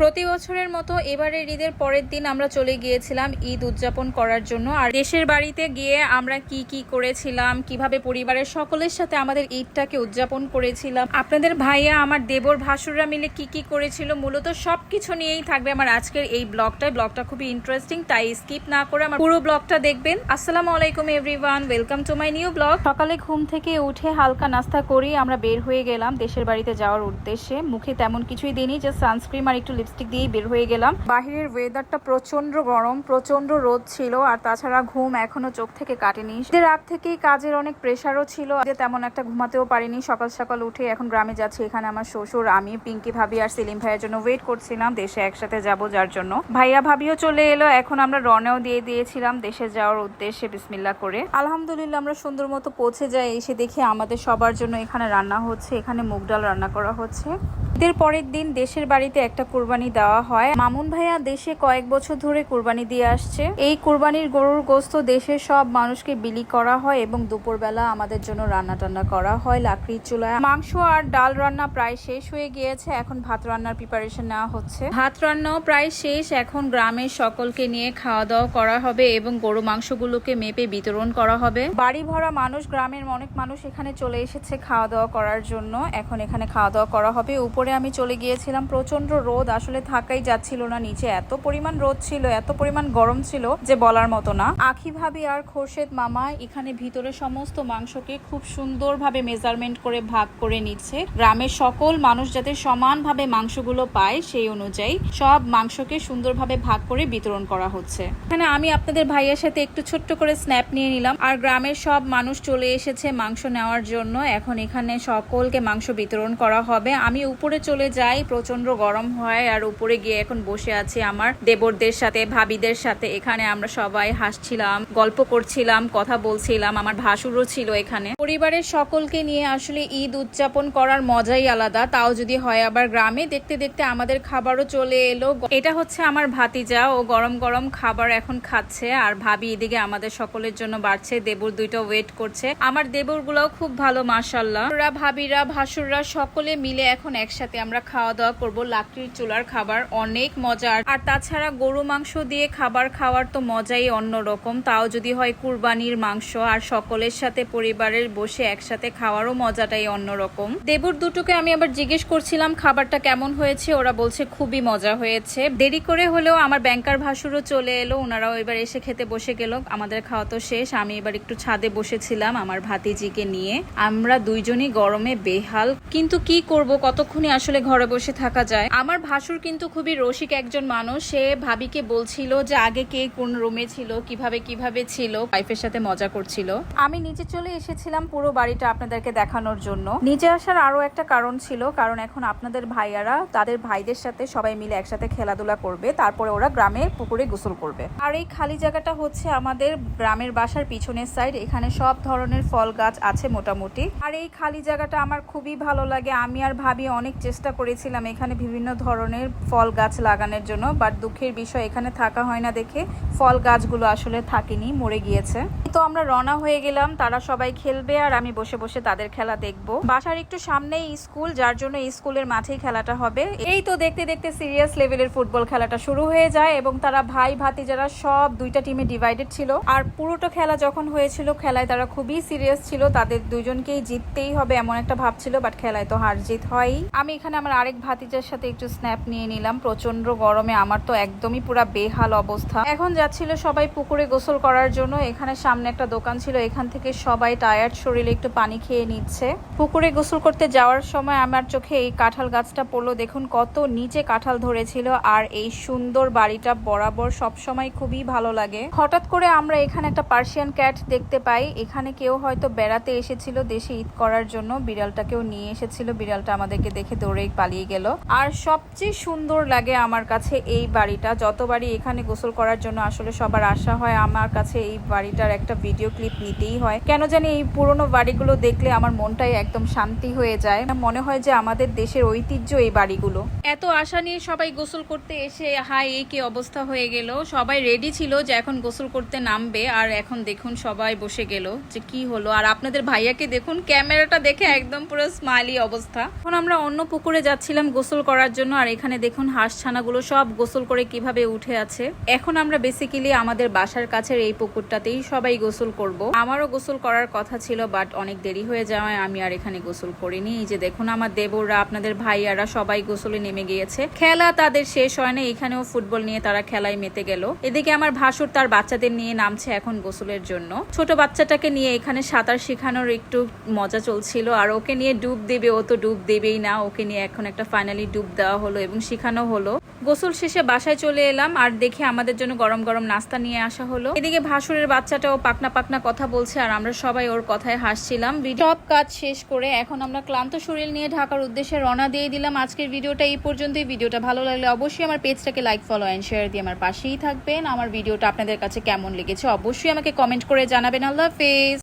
প্রতি বছরের মতো এবারের ঈদের পরের দিন আমরা চলে গিয়েছিলাম ঈদ উদযাপন করার জন্য। আর দেশের বাড়িতে গিয়ে আমরা কি কি করেছিলাম, কীভাবে পরিবারের সকলের সাথে আমাদের ঈদটাকে উদযাপন করেছিলাম, আপনাদের ভাইয়া, আমার দেবর, ভাসুররা মিলে কি কি করেছিল, মূলত সবকিছু নিয়েই থাকবে আমার আজকের এই ব্লগটা ব্লগটা খুবই ইন্টারেস্টিং তাই স্কিপ না করে আমার পুরো ব্লগটা দেখবেন। আসসালামু আলাইকুম everyone welcome to my new blog সকালে ঘুম থেকে উঠে হালকা নাস্তা করি আমরা বের হয়ে গেলাম দেশের বাড়িতে যাওয়ার উদ্দেশ্যে। মুখে তেমন কিছুই দিইনি যে সানস্ক্রিম আর একটু লিপস্টিক দিয়ে বের হয়ে গেলাম। বাহিরের ওয়েদারটা প্রচণ্ড গরম প্রচণ্ড রোদ ছিল, আর তাছাড়া ঘুম এখনও চোখ থেকে কাটেনি। আগ থেকেই কাজের অনেক প্রেশারও ছিল তেমন একটা ঘুমাতেও পারিনি। সকাল সকাল উঠে এখন গ্রামে যাচ্ছি, এখানে আমার শ্বশুর, আমি, পিঙ্কি ভাবি আর সেলিম ভাইয়ের জন্য ওয়েট করছিলাম, দেশে একসাথে যাব যার জন্য। ভাইয়া ভাবিও চলে এলো, এখন আমরা রনেও দিয়ে দিয়েছিলাম, দেশে যাওয়ার উদ্দেশ্যে বিসমিল্লা করে। আলহামদুলিল্লাহ, আমরা সুন্দর মতো পৌঁছে যাই, এসে দেখি আমাদের সবার জন্য এখানে রান্না হচ্ছে, এখানে মুগ ডাল রান্না করা হচ্ছে। ঈদের পরের দিন দেশের বাড়িতে একটা কুরবানি দেওয়া হয়। মামুন ভাইয়া দেশে কয়েক বছর ধরে কুরবানি দিয়ে আসছে। এই কুরবানির গরুর গোস্ত দেশের সব মানুষকে বিলি করা হয় এবং দুপুরবেলা আমাদের জন্য রান্না টান্না করা হয় লাকড়ির চুলায়। মাংস আর ডাল রান্না প্রায় শেষ হয়ে গিয়েছে। এখন ভাত রান্নার প্রিপারেশন নেওয়া হচ্ছে। ভাত রান্নাও প্রায় শেষ। এখন গ্রামের সকলকে নিয়ে খাওয়া দাওয়া করা হবে এবং গরু মাংসগুলোকে মেপে বিতরণ করা হবে। বাড়ি ভরা মানুষ, গ্রামের অনেক মানুষ এখানে চলে এসেছে খাওয়া দাওয়া করার জন্য। এখন এখানে খাওয়া দাওয়া করা হবে। উপরে আমি চলে গিয়েছিলাম। প্রচণ্ড রোদ, আসলে থাকাই যাচ্ছিল না নিচে। এত পরিমাণ রোদ ছিল, এত পরিমাণ গরম ছিল যে বলার মতো না। আখি ভাবি আর খোরশেদ মামা এখানে ভিতরে সমস্ত মাংসকে খুব সুন্দরভাবে মেজারমেন্ট করে ভাগ করে নিচ্ছে। গ্রামের সকল মানুষ যাতে সমানভাবে মাংসগুলো পায় সেই অনুযায়ী সব মাংসকে সুন্দরভাবে ভাগ করে বিতরণ করা হচ্ছে। এখানে আমি আপনাদের ভাইয়ের সাথে একটু ছোট্ট করে স্ন্যাপ নিয়ে নিলাম। আর গ্রামের সব মানুষ চলে এসেছে মাংস নেওয়ার জন্য। এখন এখানে সকলকে মাংস বিতরণ করা হবে। আমি উপরে চলে যাই প্রচণ্ড গরম হয় আর উপরে গিয়ে এখন বসে আছি আমার দেবরদের সাথে, ভাবিদের সাথে। এখানে আমরা সবাই হাসছিলাম, গল্প করছিলাম, কথা বলছিলাম, আমার ভাসুরও ছিল এখানে। পরিবারের সকলকে নিয়ে আসলে ঈদ উদযাপন করার মজাই আলাদা। তাও যদি হয় আবার গ্রামে, দেখতে দেখতে আমাদের খাবারও চলে এলো। এটা হচ্ছে আমার ভাতিজা, ও গরম গরম খাবার এখন খাচ্ছে আর ভাবি এদিকে আমাদের সকলের জন্য বাড়ছে, দেবর দুইটা ওয়েট করছে। আমার দেবর গুলাও খুব ভালো মাসাল্লাহ ভাবিরা, ভাসুররা সকলে মিলে এখন একসাথে আমরা খাওয়া দাওয়া করব। লাকড়ির চুলার খাবার অনেক মজার। আর তাছাড়া গরু মাংস দিয়ে খাবার খাওয়ার তো মজাই অন্যরকম। তাও যদি হয় কুরবানির মাংস আর সকলের সাথে পরিবারের বসে একসাথে খাওয়ারও মজাটাই অন্যরকম। দেবুর দুটোকে আমি আবার জিজ্ঞেস করছিলাম, খাবারটা কেমন হয়েছে? ওরা বলছে, খুবই মজা হয়েছে। দেরি করে হলেও আমার ব্যাংকার ভাসুরও চলে এলো। ওনারাও এবার এসে খেতে বসে গেল। আমাদের খাওয়া তো শেষ। আমি এবার একটু ছাদে বসেছিলাম আমার ভাতিজিকে নিয়ে। আমরা দুইজনই গরমে বেহাল। কিন্তু কি করব? কতক্ষণই আসলে ঘরে বসে থাকা যায়। আমার ভাসুর কিন্তু খুবই রসিক একজন মানুষ। সে ভাবিকে বলছিল যে আগে কে কোন রুমে ছিল, কীভাবে কীভাবে ছিল ওয়াইফের সাথে মজা করছিল। আমি নিচে চলে এসেছিলাম পুরো বাড়িটা আপনাদেরকে দেখানোর জন্য। নিচে আসার আরও একটা কারণ ছিল, কারণ এখন আপনাদের ভাইয়ারা তাদের ভাইদের সাথে সবাই মিলে একসাথে খেলাধুলা করবে, তারপরে ওরা গ্রামে পুকুরে গোসল করবে। আর এই খালি জায়গাটা হচ্ছে আমাদের গ্রামের বাসার পিছনের সাইড এখানে সব ধরনের ফল গাছ আছে মোটামুটি। আর এই খালি জায়গাটা আমার খুবই ভালো লাগে। আমি আর ভাবি অনেক চেষ্টা করেছিলাম এখানে বিভিন্ন ধরনের ফল গাছ লাগানোর জন্য বাট দুঃখের বিষয় এখানে থাকা হয় না দেখে ফল গাছগুলো আসলে থাকেনি, মরে গিয়েছে। তো আমরা রওনা হয়ে গেলাম, তারা সবাই খেলবে আর আমি বসে বসে তাদের খেলা দেখব। বাসার একটু সামনেই স্কুল, যার জন্য স্কুলের মাঠেই খেলাটা হবে। এই তো দেখতে দেখতে সিরিয়াস লেভেলের ফুটবল খেলাটা শুরু হয়ে যায় এবং তারা ভাই ভাতি যারা সব দুইটা টিমে ডিভাইডেড ছিল। আর পুরোটা খেলা যখন হয়েছিল, খেলায় তারা খুবই সিরিয়াস ছিল। তাদের দুজনকেই জিততেই হবে এমন একটা ভাব ছিল বাট খেলায় তো হার জিত হয়ই। আমি এখানে আমার আরেক ভাতিজার সাথে একটু স্ন্যাপ নিয়ে নিলাম। প্রচণ্ড গরমে আমার তো একদমই পুরা বেহাল অবস্থা। এখন যাচ্ছিল সবাই পুকুরে গোসল করার জন্য। এখানে সামনে একটা দোকান ছিল, এখান থেকে সবাই টায়ার্ড শরীরে একটু পানি খেয়ে নিচ্ছে। পুকুরে গোসল করতে যাওয়ার সময় আমার চোখে এই কাঁঠাল গাছটা পড়ল। দেখুন কত নিচে কাঁঠাল ধরেছিল আর এই সুন্দর বাড়িটা বরাবর সব সময় খুবই ভালো লাগে। হঠাৎ করে আমরা এখানে একটা পার্সিয়ান ক্যাট দেখতে পাই। এখানে কেউ হয়তো বেড়াতে এসেছিল দেশে ঈদ করার জন্য। বিড়ালটাকেও নিয়ে এসেছিল। বিড়ালটা আমাদেরকে দেখে দৌড়েই পালিয়ে গেল। আর সবচেয়ে সুন্দর লাগে আমার কাছে এই বাড়িটা। যতবারই এখানে গোসল করার জন্য আসলে সবার আশা হয়, আমার কাছে এই বাড়িটার একটা ভিডিও ক্লিপ নিতেই হয়। কেন জানি এই পুরনো বাড়িগুলো দেখলে আমার মনটাই একদম শান্তি হয়ে যায়। মনে হয় যে আমাদের দেশের ঐতিহ্য এই বাড়িগুলো। এত আশা নিয়ে সবাই গোসল করতে এসে হাই এই কি অবস্থা হয়ে গেল? সবাই রেডি ছিল যে এখন গোসল করতে নামবে। আর এখন দেখুন সবাই বসে গেল যে কি হলো। আর আপনাদের ভাইয়াকে দেখুন, ক্যামেরাটা দেখে একদম পুরো স্মাইলি অবস্থা। এখন আমরা অন্য পুকুরে যাচ্ছিলাম গোসল করার জন্য, আর এখানে দেখুন হাঁস ছানাগুলো সব গোসল করে কীভাবে উঠে আছে। এখন আমরা বেসিক্যালি আমাদের বাসার কাছের এই পুকুরটাতেই সবাই গোসল করব। আমারও গোসল করার কথা ছিল বাট অনেক দেরি হয়ে যাওয়ায় আমি আর এখানে গোসল করিনি। এই যে দেখুন আমার দেবররা, আপনাদের ভাইয়ারা সবাই গোসলে নেমে গিয়েছে। খেলা তাদের শেষ হয় না, এখানেও ফুটবল নিয়ে তারা খেলায় মেতে গেল। এদিকে আমার ভাসুর তার বাচ্চাদের নিয়ে নামছে এখন গোসলের জন্য। ছোট বাচ্চাটাকে নিয়ে এখানে সাঁতার শেখানোর একটু মজা চলছিল, আর ওকে নিয়ে ডুব দেবে, ও তো ডুব দেবেই না ওকে নিয়ে এখন একটা ফাইনালি ডুব দেওয়া হলো এবং শেখানো হলো। গোসল শেষে বাসায় চলে এলাম আর দেখে আমাদের জন্য গরম গরম নাস্তা নিয়ে আসা হলো। এদিকে ভাসুরের বাচ্চাটাও পাকনা পাকনা কথা বলছে আর আমরা সবাই ওর কথায় হাসছিলাম। সব কাজ শেষ করে এখন আমরা ক্লান্ত শরীর নিয়ে ঢাকার উদ্দেশ্যে রওনা দিয়ে দিলাম আজকের ভিডিওটা এই পর্যন্তই। ভিডিওটা ভালো লাগলে অবশ্যই আমার পেজটাকে লাইক ফলো অ্যান্ড শেয়ার দিয়ে আমার পাশেই থাকবেন। আমার ভিডিওটা আপনাদের কাছে কেমন লেগেছে অবশ্যই আমাকে কমেন্ট করে জানাবেন। আল্লাহ হাফেজ।